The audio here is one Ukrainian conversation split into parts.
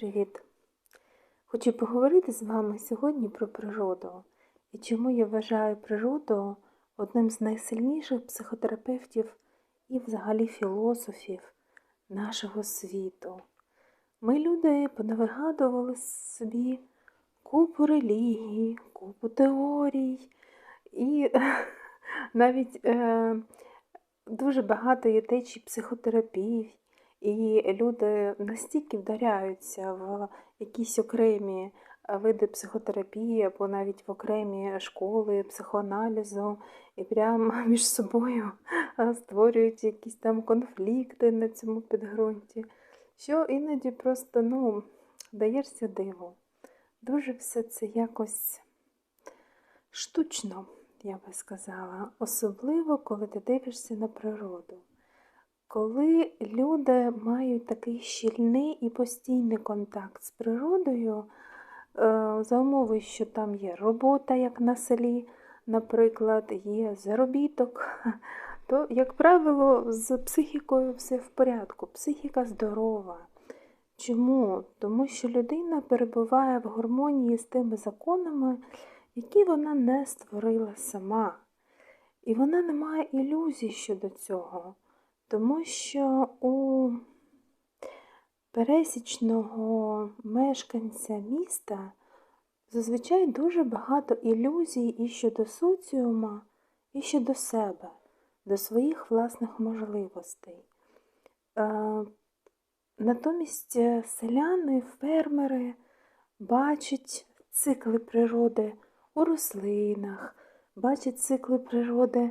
Привіт! Хочу поговорити з вами сьогодні про природу і чому я вважаю природу одним з найсильніших психотерапевтів і взагалі філософів нашого світу. Ми, люди, понавигадували собі купу релігій, купу теорій і навіть е, дуже багато є течій психотерапії. І люди настільки вдаряються в якісь окремі е, види психотерапії або навіть в окремі школи психоаналізу, і прямо між собою е, створюють якісь там конфлікти на цьому підґрунті, що іноді просто ну, даєшся диву. Дуже все це якось штучно, я би сказала, особливо, коли ти дивишся на природу. Коли люди мають такий щільний і постійний контакт з природою, е, за умови, що там є робота, як на селі, наприклад, є заробіток, то, як правило, з психікою все в порядку, психіка здорова. Чому? Тому що людина перебуває в гармонії з тими законами, які вона не створила сама. І вона не має ілюзій щодо цього. Тому що у пересічного мешканця міста зазвичай дуже багато ілюзій і щодо соціума, і щодо себе, до своїх власних можливостей. Е, натомість селяни, фермери бачать цикли природи у рослинах, бачать цикли природи.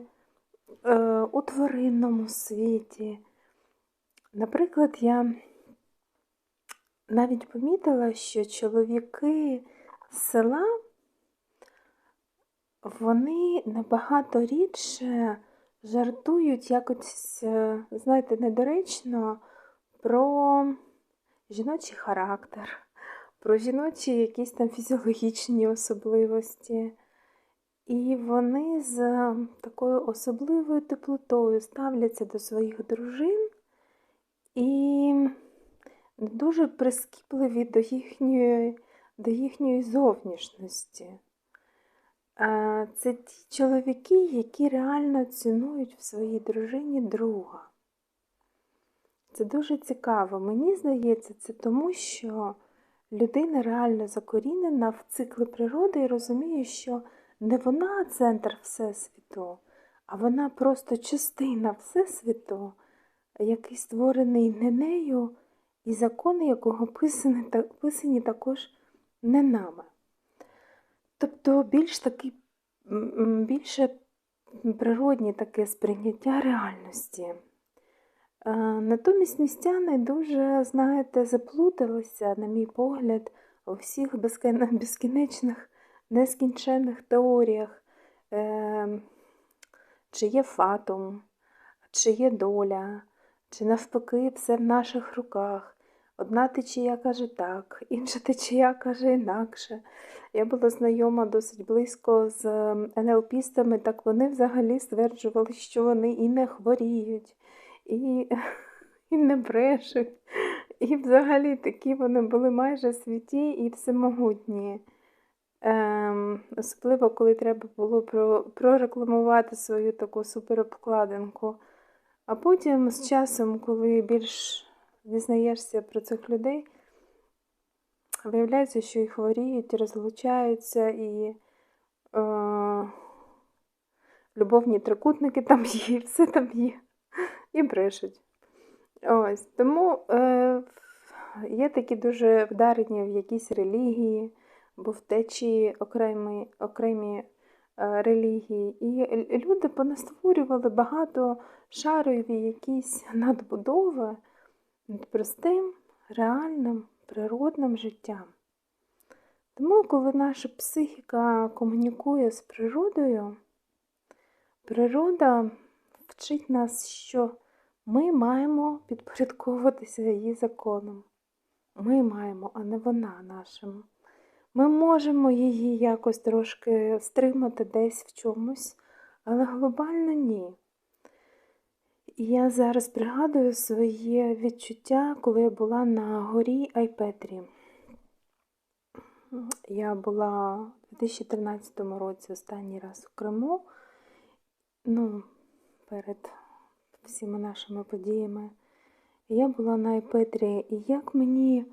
Е, у тваринному світі. Наприклад, я навіть помітила, що чоловіки села, вони набагато рідше жартують якось, е, знаєте, недоречно про жіночий характер, про жіночі якісь там фізіологічні особливості. І вони з такою особливою теплотою ставляться до своїх дружин і дуже прискіпливі до їхньої, до їхньої зовнішності. Це ті чоловіки, які реально цінують в своїй дружині друга. Це дуже цікаво. Мені здається, це тому, що людина реально закорінена в цикли природи і розуміє, що не вона центр Всесвіту, а вона просто частина Всесвіту, який створений не нею, і закони якого писані, писані також не нами. Тобто більш таки, більше природні таке сприйняття реальності. Натомість містяни дуже, знаєте, заплуталися, на мій погляд, у всіх безкінечних нескінченних теоріях, е, чи є фатум, чи є доля, чи навпаки все в наших руках. Одна течія каже так, інша течія каже інакше. Я була знайома досить близько з НЛПістами, так вони взагалі стверджували, що вони і не хворіють, і, і не брешуть. І взагалі такі вони були майже святі і всемогутні. Ем, Особливо, коли треба було про, прорекламувати свою таку суперобкладинку. А потім з часом, коли більш дізнаєшся про цих людей, виявляється, що і хворіють, розлучаються, і е, любовні трикутники там є, і все там є, і брешуть. Ось, Тому е, є такі дуже вдарені в якісь релігії бо в течії окремі, окремі е, релігії. І люди понастворювали багато шарові якісь надбудови над простим, реальним, природним життям. Тому, коли наша психіка комунікує з природою, природа вчить нас, що ми маємо підпорядковуватися її законом. Ми маємо, а не вона нашим. Ми можемо її якось трошки стримати десь в чомусь, але глобально ні. І Я зараз пригадую своє відчуття, коли я була на горі Айпетрі. Я була у 2013 році останній раз у Криму, ну, перед всіма нашими подіями. Я була на Айпетрі, і як мені,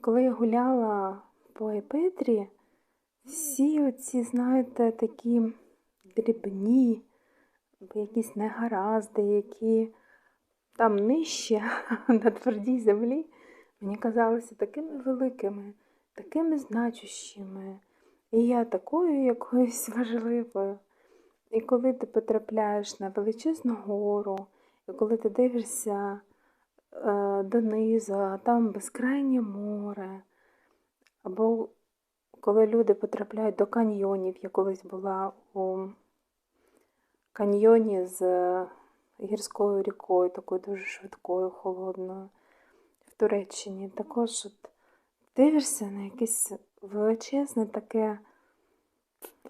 коли я гуляла по Айпетрі, всі оці, знаєте, такі дрібні, якісь негаразди, які там нижче на твердій землі, мені казалися такими великими, такими значущими. І я такою якоюсь важливою. І коли ти потрапляєш на величезну гору, і коли ти дивишся е, донизу, а там безкрайнє море, або коли люди потрапляють до каньйонів, я колись була у каньйоні з гірською рікою, такою дуже швидкою, холодною в Туреччині. Також от дивишся на якесь величезне таке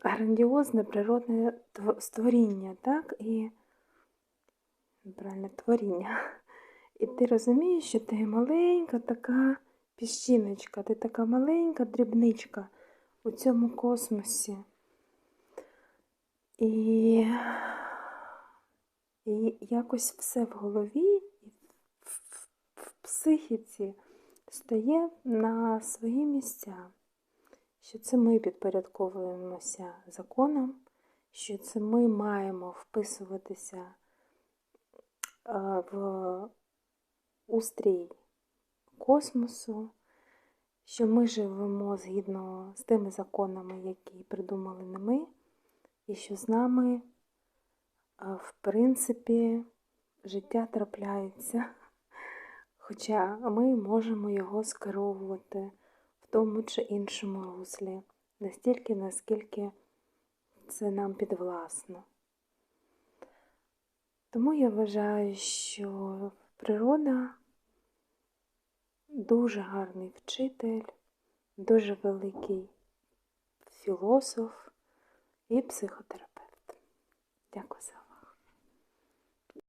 грандіозне природне створіння, так? І правильно, творіння. І ти розумієш, що ти маленька така піщиночка, ти така маленька дрібничка у цьому космосі. І, і якось все в голові і в, в, психіці стає на свої місця, що це ми підпорядковуємося законам, що це ми маємо вписуватися е, в устрій космосу, що ми живемо згідно з тими законами, які придумали не ми, і що з нами, е, в принципі, життя трапляється. Хоча ми можемо його скеровувати в тому чи іншому руслі, настільки, наскільки це нам підвласно. Тому я вважаю, що природа дуже гарний вчитель, дуже великий філософ і психотерапевт. Дякую за увагу.